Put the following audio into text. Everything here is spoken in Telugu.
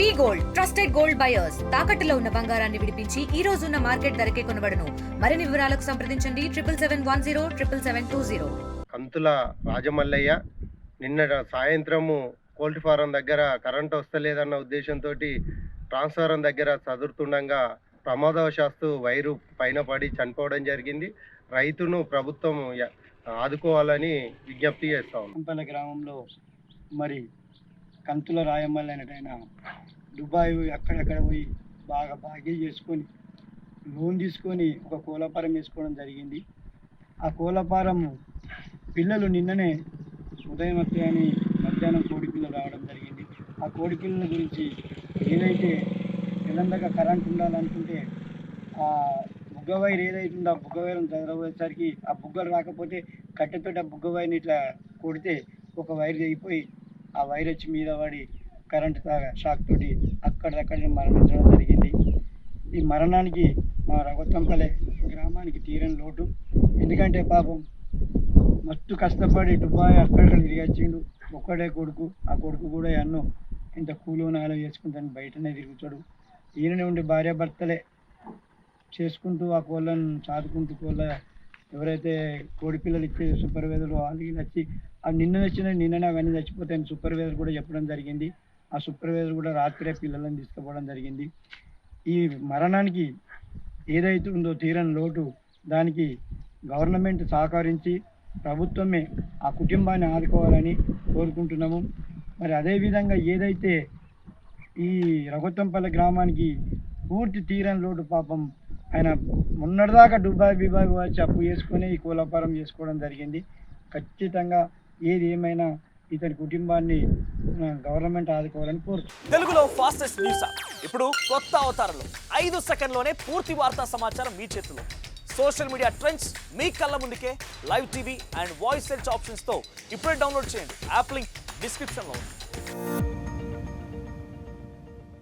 We gold trusted gold buyers. తాకట్టులో ఉన్న బంగారాన్ని విడిపించి ఈ రోజు ఉన్న మార్కెట్ ధరకే కొనబడను. మరిన్ని వివరాలకు సంప్రదించండి. Triple seven one zero triple seven two zero. Kanthula Rajamallaiah నిన్న సాయంత్రము కోల్డ్ ఫారం దగ్గర కరెంట్ వస్తలేదన్న ఉద్దేశంతో ట్రాన్స్ఫారం దగ్గర చదురుతుండగా ప్రమాదవశాత్తు వైరు పైన పడి చనిపోవడం జరిగింది. రైతును ప్రభుత్వం ఆదుకోవాలని విజ్ఞప్తి చేస్తా గ్రామంలో మరి కంతుల రాయమల్లి అనేటైన దుబాయ్ అక్కడక్కడ పోయి బాగా బాగా చేసుకొని లోన్ తీసుకొని ఒక కోలాపారం వేసుకోవడం జరిగింది. ఆ కోలాపారం పిల్లలు నిన్ననే ఉదయం వస్తాయని మధ్యాహ్నం కోడి పిల్లలు రావడం జరిగింది. ఆ కోడి పిల్లల గురించి ఏదైతే తెలంగాణ కరెంట్ ఉండాలనుకుంటే ఆ బుగ్గ వైర్ ఏదైతే ఉందో ఆ బుగ్గ వైర్ని చదవసరికి ఆ బుగ్గలు రాకపోతే కట్టెతోటి ఆ బుగ్గ వైర్ని ఇట్లా కొడితే ఒక వైర్ తెగిపోయి ఆ వైర్ వచ్చి మీద పడి కరెంట్ తాగా షాక్ తోటి అక్కడిదక్కడే మరణించడం జరిగింది. ఈ మరణానికి మా రఘుత్తంపల్లె గ్రామానికి తీరని లోటు. ఎందుకంటే పాపం మస్తు కష్టపడి దుబాయ్ అక్కడక్కడ తిరిగి వచ్చిండు. ఒక్కడే కొడుకు ఆ కొడుకు కూడా ఎన్నో ఇంత కూలోనాలు చేసుకుంటాను బయటనే తిరుగుతాడు. ఈయననే ఉండి భార్యాభర్తలే చేసుకుంటూ ఆ కోళ్ళను సాదుకుంటూ కోళ్ళ ఎవరైతే కోడి పిల్లలు ఇచ్చే సూపర్వైజర్ వాళ్ళకి నచ్చి అవి ఆ నిన్న నచ్చిన నిన్ననే అవన్నీ చచ్చిపోతాయని సూపర్వైజర్ కూడా చెప్పడం జరిగింది. ఆ సూపర్వైజర్ కూడా రాత్రే పిల్లలను తీసుకుపోవడం జరిగింది. ఈ మరణానికి ఏదైతే ఉందో తీరని లోటు దానికి గవర్నమెంట్ సహకరించి ప్రభుత్వమే ఆ కుటుంబాన్ని ఆదుకోవాలని కోరుకుంటున్నాము. మరి అదేవిధంగా ఏదైతే ఈ రఘుత్తంపల్లి గ్రామానికి పూర్తి తీరని లోటు పాపం ఆయన మొన్నటిదాకా దుబాయ్ బిబాయ్ వచ్చి అప్పు చేసుకొని ఈ కోలాపారం చేసుకోవడం జరిగింది. ఖచ్చితంగా ఏది ఏమైనా ఇతని కుటుంబాన్ని గవర్నమెంట్ ఆదుకోవాలని కోరుతున్నాను తెలుగులో ఫాస్టెస్ట్ న్యూస్ ఇప్పుడు కొత్త అవతారంలో ఐదు సెకండ్లోనే పూర్తి వార్తా సమాచారం మీ చేతిలో. సోషల్ మీడియా ట్రెండ్స్ మీ కళ్ళ ముందుకే live TV and voice search ఆప్షన్స్తో ఇప్పుడే డౌన్లోడ్ చేయండి. యాప్ లింక్ డిస్క్రిప్షన్లో ఉంది.